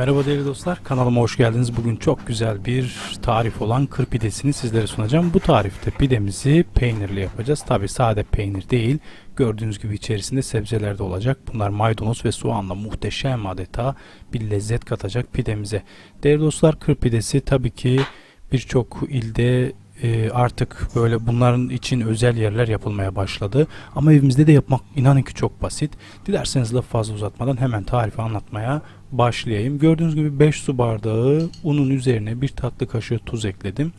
Merhaba değerli dostlar, kanalıma hoş geldiniz. Bugün çok güzel bir tarif olan kır pidesini sizlere sunacağım. Bu tarifte pidemizi peynirli yapacağız. Tabi sade peynir değil, gördüğünüz gibi içerisinde sebzeler de olacak. Bunlar maydanoz ve soğanla muhteşem adeta bir lezzet katacak pidemize. Değerli dostlar, kır pidesi tabii ki birçok ilde e, artık böyle bunların için özel yerler yapılmaya başladı. Ama evimizde de yapmak inanın ki çok basit. Dilerseniz lafı fazla uzatmadan hemen tarifi anlatmaya başlayayım. Gördüğünüz gibi 5 su bardağı unun üzerine bir tatlı kaşığı tuz ekledim.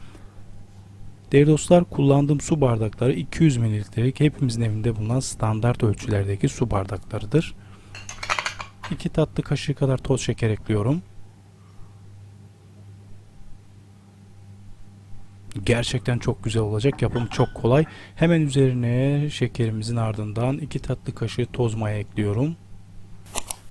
Değerli dostlar kullandığım su bardakları 200 mililitrelik hepimizin evinde bulunan standart ölçülerdeki su bardaklarıdır. 2 tatlı kaşığı kadar toz şeker ekliyorum. Gerçekten çok güzel olacak. Yapımı çok kolay. Hemen üzerine şekerimizin ardından 2 tatlı kaşığı toz maya ekliyorum.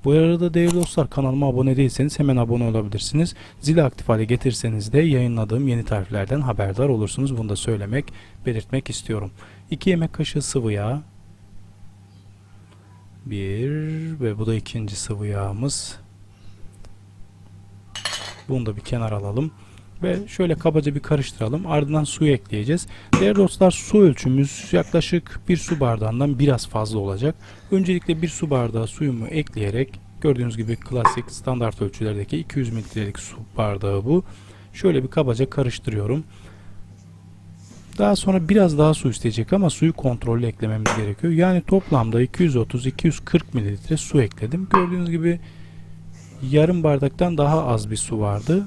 Bu arada değerli dostlar kanalıma abone değilseniz hemen abone olabilirsiniz. Zili aktif hale getirseniz de yayınladığım yeni tariflerden haberdar olursunuz. Bunu da söylemek, belirtmek istiyorum. 2 yemek kaşığı sıvı yağ. 1 ve bu da ikinci sıvı yağımız. Bunu da bir kenar alalım. Ve şöyle kabaca bir karıştıralım. Ardından suyu ekleyeceğiz. Değerli dostlar su ölçümüz yaklaşık bir su bardağından biraz fazla olacak. Öncelikle bir su bardağı suyumu ekleyerek gördüğünüz gibi klasik standart ölçülerdeki 200 mililitrelik su bardağı bu. Şöyle bir kabaca karıştırıyorum. Daha sonra biraz daha su isteyecek ama suyu kontrollü eklememiz gerekiyor. Yani toplamda 230-240 mililitre su ekledim. Gördüğünüz gibi yarım bardaktan daha az bir su vardı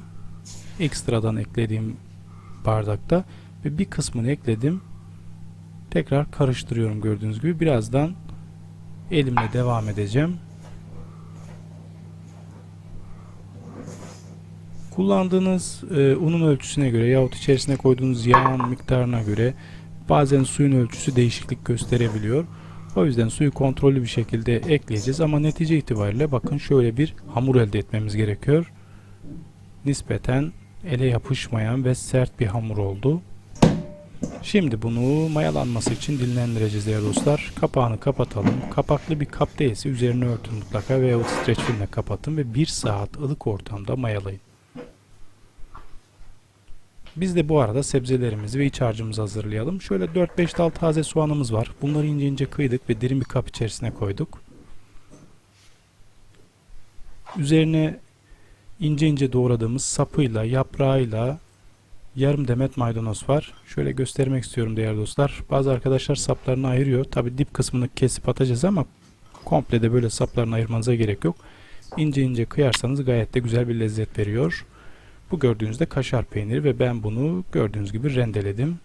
ekstradan eklediğim bardakta ve bir kısmını ekledim. Tekrar karıştırıyorum gördüğünüz gibi. Birazdan elimle devam edeceğim. Kullandığınız e, unun ölçüsüne göre yahut içerisine koyduğunuz yağın miktarına göre bazen suyun ölçüsü değişiklik gösterebiliyor. O yüzden suyu kontrollü bir şekilde ekleyeceğiz ama netice itibariyle bakın şöyle bir hamur elde etmemiz gerekiyor. Nispeten ele yapışmayan ve sert bir hamur oldu. Şimdi bunu mayalanması için dinlendireceğiz değerli dostlar. Kapağını kapatalım. Kapaklı bir kap değilse üzerine örtün mutlaka veya streç filmle kapatın ve 1 saat ılık ortamda mayalayın. Biz de bu arada sebzelerimizi ve iç harcımızı hazırlayalım. Şöyle 4-5 dal taze soğanımız var. Bunları ince ince kıydık ve derin bir kap içerisine koyduk. Üzerine ince ince doğradığımız sapıyla, yaprağıyla yarım demet maydanoz var. Şöyle göstermek istiyorum değerli dostlar. Bazı arkadaşlar saplarını ayırıyor. Tabi dip kısmını kesip atacağız ama komple de böyle saplarını ayırmanıza gerek yok. İnce ince kıyarsanız gayet de güzel bir lezzet veriyor. Bu gördüğünüzde kaşar peyniri ve ben bunu gördüğünüz gibi rendeledim.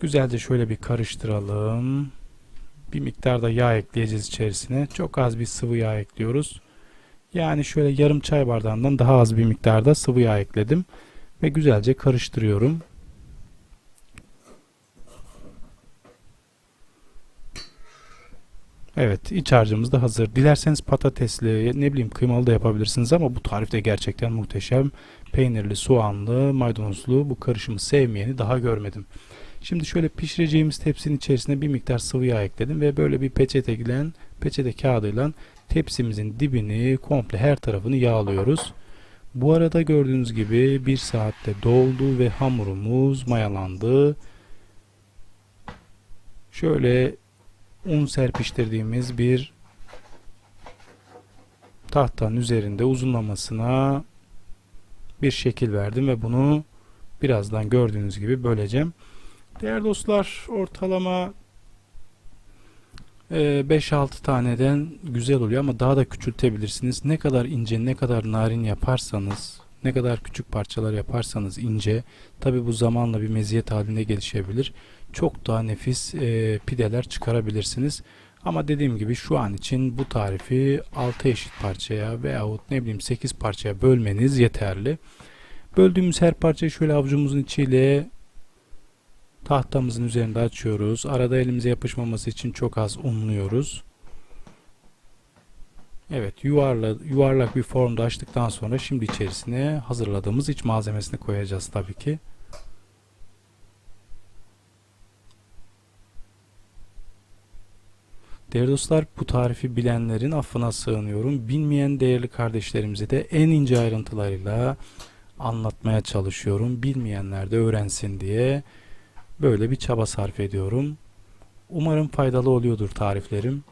Güzelce şöyle bir karıştıralım. Bir miktar da yağ ekleyeceğiz içerisine. Çok az bir sıvı yağ ekliyoruz. Yani şöyle yarım çay bardağından daha az bir miktarda sıvı yağ ekledim. Ve güzelce karıştırıyorum. Evet iç harcımız da hazır. Dilerseniz patatesli ne bileyim kıymalı da yapabilirsiniz ama bu tarifte gerçekten muhteşem. Peynirli, soğanlı, maydanozlu bu karışımı sevmeyeni daha görmedim. Şimdi şöyle pişireceğimiz tepsinin içerisine bir miktar sıvı yağ ekledim ve böyle bir peçete ile peçete kağıdıyla tepsimizin dibini komple her tarafını yağlıyoruz. Bu arada gördüğünüz gibi bir saatte doldu ve hamurumuz mayalandı. Şöyle un serpiştirdiğimiz bir tahtanın üzerinde uzunlamasına bir şekil verdim ve bunu birazdan gördüğünüz gibi böleceğim. Değerli dostlar ortalama 5-6 e, taneden güzel oluyor ama daha da küçültebilirsiniz. Ne kadar ince ne kadar narin yaparsanız ne kadar küçük parçalar yaparsanız ince tabi bu zamanla bir meziyet halinde gelişebilir. Çok daha nefis e, pideler çıkarabilirsiniz. Ama dediğim gibi şu an için bu tarifi 6 eşit parçaya veyahut ne bileyim 8 parçaya bölmeniz yeterli. Böldüğümüz her parçayı şöyle avucumuzun içiyle tahtamızın üzerinde açıyoruz. Arada elimize yapışmaması için çok az unluyoruz. Evet yuvarla, yuvarlak bir formda açtıktan sonra şimdi içerisine hazırladığımız iç malzemesini koyacağız tabii ki. Değerli dostlar bu tarifi bilenlerin affına sığınıyorum. Bilmeyen değerli kardeşlerimize de en ince ayrıntılarıyla anlatmaya çalışıyorum. Bilmeyenler de öğrensin diye böyle bir çaba sarf ediyorum. Umarım faydalı oluyordur tariflerim.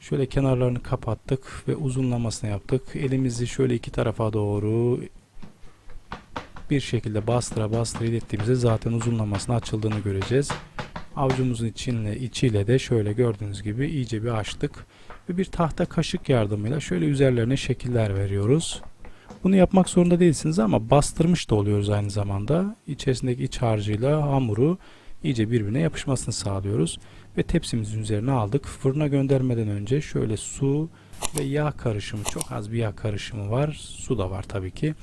Şöyle kenarlarını kapattık ve uzunlamasını yaptık. Elimizi şöyle iki tarafa doğru bir şekilde bastıra bastıra ilettiğimizde zaten uzunlamasının açıldığını göreceğiz. Avucumuzun içiyle, içiyle de şöyle gördüğünüz gibi iyice bir açtık. Ve bir tahta kaşık yardımıyla şöyle üzerlerine şekiller veriyoruz. Bunu yapmak zorunda değilsiniz ama bastırmış da oluyoruz aynı zamanda. İçerisindeki iç harcıyla hamuru iyice birbirine yapışmasını sağlıyoruz. Ve tepsimizin üzerine aldık. Fırına göndermeden önce şöyle su ve yağ karışımı, çok az bir yağ karışımı var. Su da var tabii ki.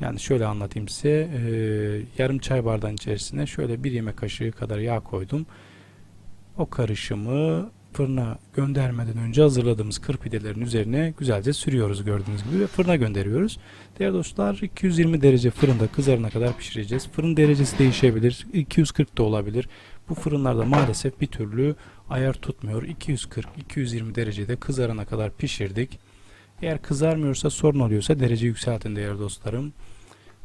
Yani şöyle anlatayım size. Ee, yarım çay bardağın içerisine şöyle bir yemek kaşığı kadar yağ koydum. O karışımı fırına göndermeden önce hazırladığımız kır pidelerin üzerine güzelce sürüyoruz gördüğünüz gibi ve fırına gönderiyoruz. Değerli dostlar 220 derece fırında kızarana kadar pişireceğiz. Fırın derecesi değişebilir. 240 da olabilir. Bu fırınlarda maalesef bir türlü ayar tutmuyor. 240-220 derecede kızarana kadar pişirdik. Eğer kızarmıyorsa sorun oluyorsa derece yükseltin değerli dostlarım.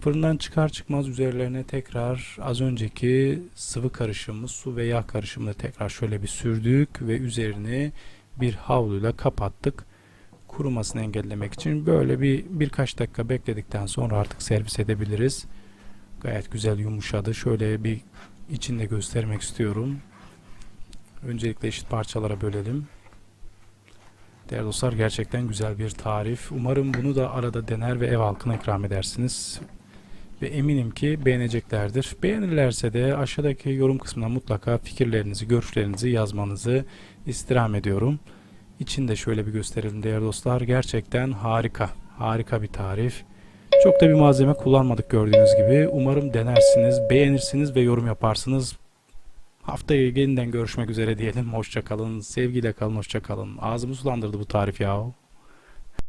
Fırından çıkar çıkmaz üzerlerine tekrar az önceki sıvı karışımı su ve yağ karışımını tekrar şöyle bir sürdük ve üzerini bir havluyla kapattık. Kurumasını engellemek için böyle bir birkaç dakika bekledikten sonra artık servis edebiliriz. Gayet güzel yumuşadı. Şöyle bir içinde göstermek istiyorum. Öncelikle eşit parçalara bölelim. Değerli dostlar gerçekten güzel bir tarif. Umarım bunu da arada dener ve ev halkına ikram edersiniz. Ve eminim ki beğeneceklerdir. Beğenirlerse de aşağıdaki yorum kısmına mutlaka fikirlerinizi, görüşlerinizi yazmanızı istirham ediyorum. İçinde şöyle bir gösterelim değerli dostlar. Gerçekten harika. Harika bir tarif. Çok da bir malzeme kullanmadık gördüğünüz gibi. Umarım denersiniz, beğenirsiniz ve yorum yaparsınız. Haftaya yeniden görüşmek üzere diyelim. Hoşça kalın. Sevgiyle kalın, hoşça kalın. Ağzımı sulandırdı bu tarif ya.